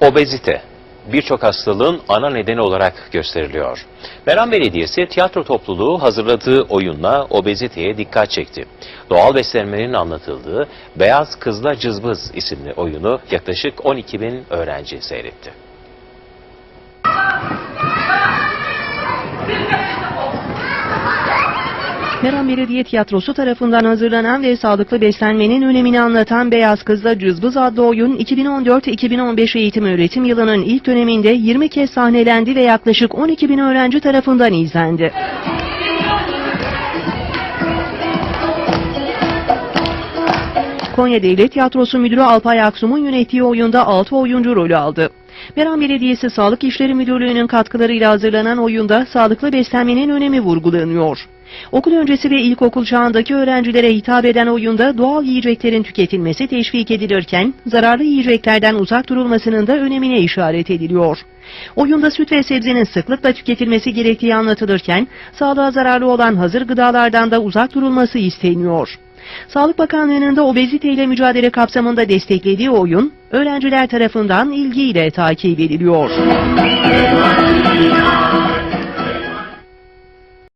Obezite birçok hastalığın ana nedeni olarak gösteriliyor. Meram Belediyesi tiyatro topluluğu hazırladığı oyunla obeziteye dikkat çekti. Doğal beslenmenin anlatıldığı Beyaz Kızla Cızbız isimli oyunu yaklaşık 12 bin öğrenci seyretti. Meram Belediye Tiyatrosu tarafından hazırlanan ve sağlıklı beslenmenin önemini anlatan Beyaz Kızla Cızbız adlı oyun 2014-2015 eğitim öğretim yılının ilk döneminde 20 kez sahnelendi ve yaklaşık 12 bin öğrenci tarafından izlendi. Konya Devlet Tiyatrosu Müdürü Alpay Aksum'un yönettiği oyunda 6 oyuncu rolü aldı. Meram Belediyesi Sağlık İşleri Müdürlüğü'nün katkılarıyla hazırlanan oyunda sağlıklı beslenmenin önemi vurgulanıyor. Okul öncesi ve ilkokul çağındaki öğrencilere hitap eden oyunda doğal yiyeceklerin tüketilmesi teşvik edilirken zararlı yiyeceklerden uzak durulmasının da önemine işaret ediliyor. Oyunda süt ve sebzenin sıklıkla tüketilmesi gerektiği anlatılırken sağlığa zararlı olan hazır gıdalardan da uzak durulması isteniyor. Sağlık Bakanlığı'nın da obeziteyle mücadele kapsamında desteklediği oyun, öğrenciler tarafından ilgiyle takip ediliyor.